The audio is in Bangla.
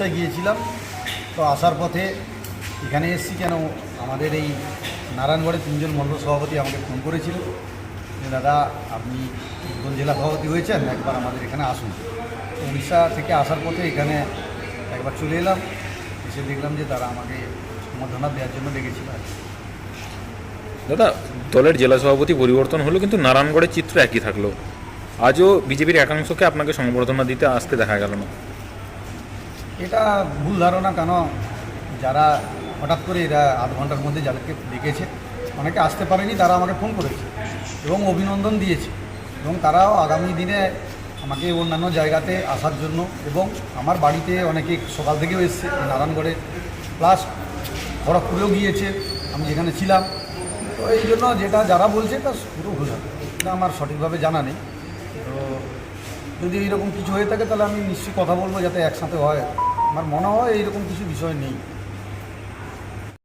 উড়িষ্যায় গিয়েছিলাম। তো আসার পথে এখানে এসেছি কেন আমাদের এই নারায়ণগড়ে তিনজন মণ্ডল সভাপতি আমাকে ফোন করেছিল যে, দাদা, আপনি বীরভূম জেলা সভাপতি হয়েছেন, একবার আমাদের এখানে আসুন। উড়িষ্যা থেকে আসার পথে এখানে একবার চলে এলাম। এসে দেখলাম যে তারা আমাকে সম্বর্ধনা দেওয়ার জন্য ডেকেছিল। দাদা, দলের জেলা সভাপতি পরিবর্তন হলো, কিন্তু নারায়ণগড়ের চিত্র একই থাকল। আজও বিজেপির একাংশকে আপনাকে সংবর্ধনা দিতে আসতে দেখা গেল না। এটা ভুল ধারণা, কেন যারা হঠাৎ করে এরা আধ ঘণ্টার মধ্যে যাদেরকে ডেকেছে, অনেকে আসতে পারেনি, তারা আমাকে ফোন করেছে এবং অভিনন্দন দিয়েছে এবং তারাও আগামী দিনে আমাকে অন্যান্য জায়গাতে আসার জন্য এবং আমার বাড়িতে অনেকে সকাল থেকেও এসছে, নারায়ণগড়ে, প্লাস খড়গপুরেও গিয়েছে, আমি যেখানে ছিলাম। তো এই জন্য যেটা যারা বলছে তা পুরো ভুল হবে এটা আমার সঠিকভাবে জানা নেই। তো যদি এইরকম কিছু হয়ে থাকে, তাহলে আমি নিশ্চয়ই কথা বলব যাতে একসাথে হয়। আমার মনে হয় এইরকম কিছু বিষয় নেই।